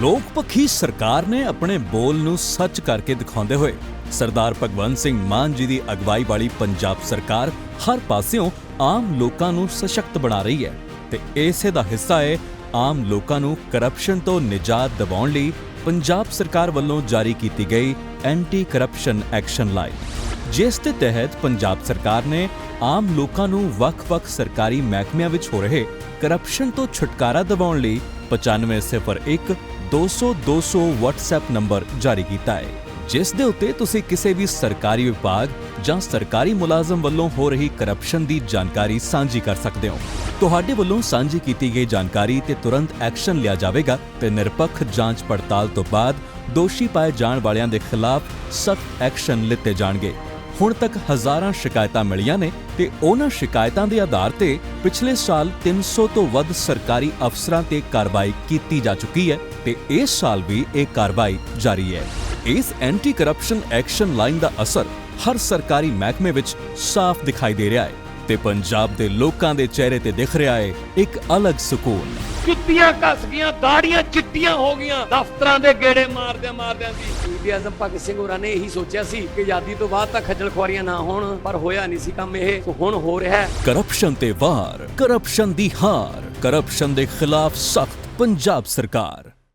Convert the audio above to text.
ਲੋਕ ਪੱਖੀ ਸਰਕਾਰ ਨੇ ਆਪਣੇ ਬੋਲ ਨੂੰ ਸੱਚ ਕਰਕੇ ਦਿਖਾਉਂਦੇ ਹੋਏ ਸਰਦਾਰ ਭਗਵੰਤ ਸਿੰਘ ਮਾਨ ਜੀ ਦੀ ਅਗਵਾਈ ਵਾਲੀ ਪੰਜਾਬ ਸਰਕਾਰ ਹਰ ਪਾਸਿਓਂ ਆਮ ਲੋਕਾਂ ਨੂੰ ਸਸ਼ਕਤ ਬਣਾ ਰਹੀ ਹੈ ਤੇ ਇਸੇ ਦਾ ਹਿੱਸਾ ਹੈ ਆਮ ਲੋਕਾਂ ਨੂੰ ਕਰਪਸ਼ਨ ਤੋਂ ਨਿਜਾਤ ਦਿਵਾਉਣ ਲਈ ਪੰਜਾਬ ਸਰਕਾਰ ਵੱਲੋਂ ਜਾਰੀ ਕੀਤੀ ਗਈ ਐਂਟੀ ਕਰਪਸ਼ਨ ਐਕਸ਼ਨ ਲਾਈਨ ਜਿਸ ਦੇ ਤਹਿਤ ਪੰਜਾਬ ਸਰਕਾਰ ਨੇ ਆਮ ਲੋਕਾਂ ਨੂੰ ਵੱਖ-ਵੱਖ ਸਰਕਾਰੀ ਮਹਿਕਮਿਆਂ ਵਿੱਚ ਹੋ ਰਹੇ ਕਰਪਸ਼ਨ ਤੋਂ ਛੁਟਕਾਰਾ ਦਿਵਾਉਣ ਲਈ 9501 200 200 WhatsApp ਨੰਬਰ ਜਾਰੀ ਕੀਤਾ ਹੈ, ਜਿਸ ਦੇ ਉੱਤੇ ਤੁਸੀਂ ਕਿਸੇ ਵੀ ਸਰਕਾਰੀ ਵਿਭਾਗ ਜਾਂ ਸਰਕਾਰੀ ਮੁਲਾਜ਼ਮ ਵੱਲੋਂ ਹੋ ਰਹੀ ਕਰਪਸ਼ਨ ਦੀ ਜਾਣਕਾਰੀ ਸਾਂਝੀ ਕਰ ਸਕਦੇ ਹੋ। ਤੁਹਾਡੇ ਵੱਲੋਂ ਸਾਂਝੀ ਕੀਤੀ ਗਈ ਜਾਣਕਾਰੀ ਤੇ ਤੁਰੰਤ ਐਕਸ਼ਨ ਲਿਆ ਜਾਵੇਗਾ ਤੇ ਨਿਰਪੱਖ ਜਾਂਚ ਪੜਤਾਲ ਤੋਂ ਬਾਅਦ ਦੋਸ਼ੀ ਪਾਏ ਜਾਣ ਵਾਲਿਆਂ ਦੇ ਖਿਲਾਫ ਸਖਤ ਐਕਸ਼ਨ ਲਿੱਤੇ ਜਾਣਗੇ। ਹੁਣ ਤੱਕ ਹਜ਼ਾਰਾਂ ਸ਼ਿਕਾਇਤਾਂ ਮਿਲੀਆਂ ਨੇ ਤੇ ਉਹਨਾਂ ਸ਼ਿਕਾਇਤਾਂ ਦੇ ਆਧਾਰ ਤੇ ਪਿਛਲੇ ਸਾਲ 300 ਤੋਂ ਵੱਧ ਸਰਕਾਰੀ ਅਫਸਰਾਂ ਤੇ ਕਾਰਵਾਈ ਕੀਤੀ ਜਾ ਚੁੱਕੀ ਹੈ ਤੇ ਇਸ ਸਾਲ ਵੀ ਇਹ ਕਾਰਵਾਈ ਜਾਰੀ ਹੈ। ਇਸ ਐਂਟੀ ਕਰਪਸ਼ਨ ਐਕਸ਼ਨ ਲਾਈਨ ਦਾ ਅਸਰ ਹਰ ਸਰਕਾਰੀ ਮਹਿਕਮੇ ਵਿੱਚ ਸਾਫ਼ ਦਿਖਾਈ ਦੇ ਰਿਹਾ ਹੈ। ਤੇ ਪੰਜਾਬ ਦੇ ਲੋਕਾਂ ਦੇ ਚਿਹਰੇ ਤੇ ਦਿਖ ਰਿਹਾ ਹੈ ਇੱਕ ਅਲੱਗ ਸਕੂਨ। ਜੁੱਤੀਆਂ ਕੱਸ ਗਈਆਂ ਦਾੜੀਆਂ ਚਿੱਟੀਆਂ ਹੋ ਗਈਆਂ ਦਫ਼ਤਰਾਂ ਦੇ ਗੇੜੇ ਮਾਰਦਿਆਂ ਮਾਰਦਿਆਂ ਦੀ। ਇੰਡੀਆ ਆਜ਼ਮ ਭਗਤ ਸਿੰਘ ਹੋਰਾਂ ਨੇ ਇਹੀ ਸੋਚਿਆ ਸੀ ਕਿ ਆਜ਼ਾਦੀ ਤੋਂ ਬਾਅਦ ਤਾਂ ਖੱਜਲ ਖੁਆਰੀਆਂ ਨਾ ਹੋਣ ਪਰ ਹੋਇਆ ਨਹੀਂ ਸੀ ਕੰਮ ਇਹ। ਸੋ ਹੁਣ ਹੋ ਰਿਹਾ ਹੈ। ਕਰਪਸ਼ਨ ਤੇ ਵਾਰ ਕਰਪਸ਼ਨ ਦੀ ਹਾਰ ਕਰਪਸ਼ਨ ਦੇ ਖਿਲਾਫ ਸਖਤ ਪੰਜਾਬ ਸਰਕਾਰ।